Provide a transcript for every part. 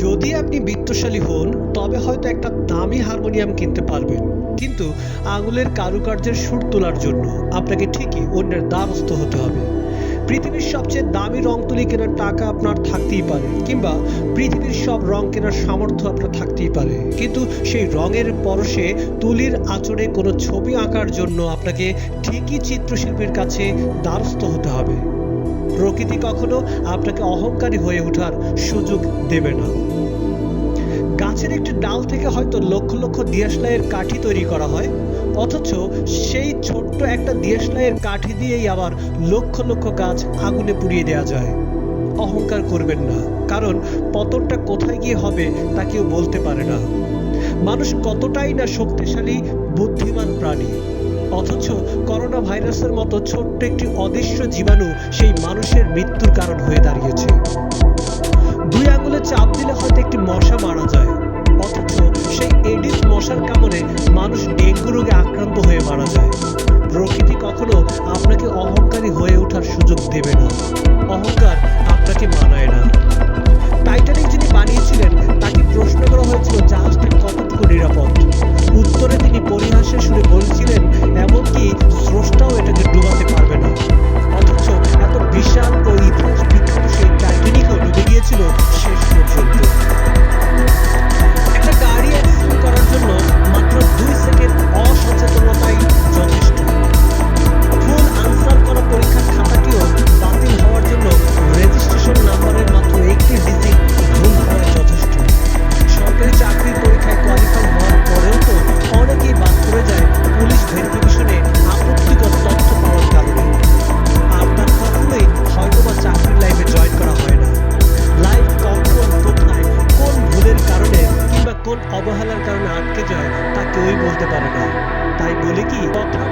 যদি আপনি বিত্তশালী হন, তবে হয়তো একটা দামি হারমোনিয়াম কিনতে পারবেন। কিন্তু আঙুলের কারুকার্যের সুর তোলার জন্য আপনাকে ঠিকই অন্যের দ্বারস্থ হতে হবে। পৃথিবীর সবচেয়ে দামি রং তুলি কেনার টাকা আপনার থাকতেই পারে, কিংবা পৃথিবীর সব রং কেনার সামর্থ্য আপনার থাকতেই পারে। কিন্তু সেই রঙের পরশে তুলির আচরে কোনো ছবি আঁকার জন্য আপনাকে ঠিকই চিত্রশিল্পীর কাছে দ্বারস্থ হতে হবে। প্রকৃতি কখনো আপনাকে অহংকারী হয়ে ওঠার সুযোগ দেবে না। গাছের একটি ডাল থেকে হয়তো লক্ষ লক্ষ দিয়াশলাইয়ের কাঠি তৈরি করা হয়, অথচ সেই ছোট্ট একটা দিয়াশলাইয়ের কাঠি দিয়েই আবার লক্ষ লক্ষ গাছ আগুনে পুড়িয়ে দেওয়া যায়। অহংকার করবেন না, কারণ পতনটা কোথায় গিয়ে হবে তা কেউ বলতে পারে না। মানুষ কতটাই না শক্তিশালী, বুদ্ধিমান প্রাণী। অথচ করোনা ভাইরাসের মতো ছোট্ট একটি অদৃশ্য জীবাণু সেই মানুষের মৃত্যুর কারণ হয়ে দাঁড়িয়েছে। দুই আঙুলে চাপ দিলে হয়তো একটি মশা মারা যায়, অথচ সেই এডিস মশার কামড়ে মানুষ ডেঙ্গু রোগে আক্রান্ত হয়ে মারা যায়। কেউই বলতে পারে না। তাই বলে কি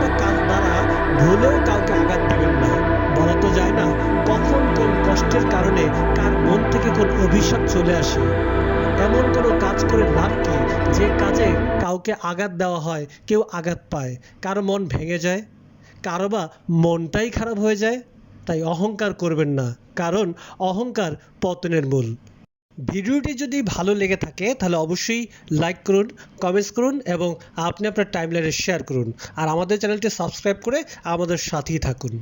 বা কাজ দ্বারা ভুলেও কাউকে আঘাত দিবেন না। বলা তো যায় না, কখন কোন কষ্টের কারণে কার মন থেকে কোন অভিশাপ চলে আসে। এমন কোনো কাজ করে লাভ কি, যে কাজে কাউকে আঘাত দেওয়া হয়, কেউ আঘাত পায়? কারও মন ভেঙে যায়? কারও বা মনটাই খারাপ হয়ে যায়? তাই অহংকার করবেন না, কারণ অহংকার পতনের মূল। ভিডিওটি যদি ভালো লেগে থাকে, তাহলে অবশ্যই লাইক করুন কমেন্টস করুন এবং আপনি আপনার টাইমলাইনে শেয়ার করুন। আর আমাদের চ্যানেলটি সাবস্ক্রাইব করে আমাদের সাথেই থাকুন।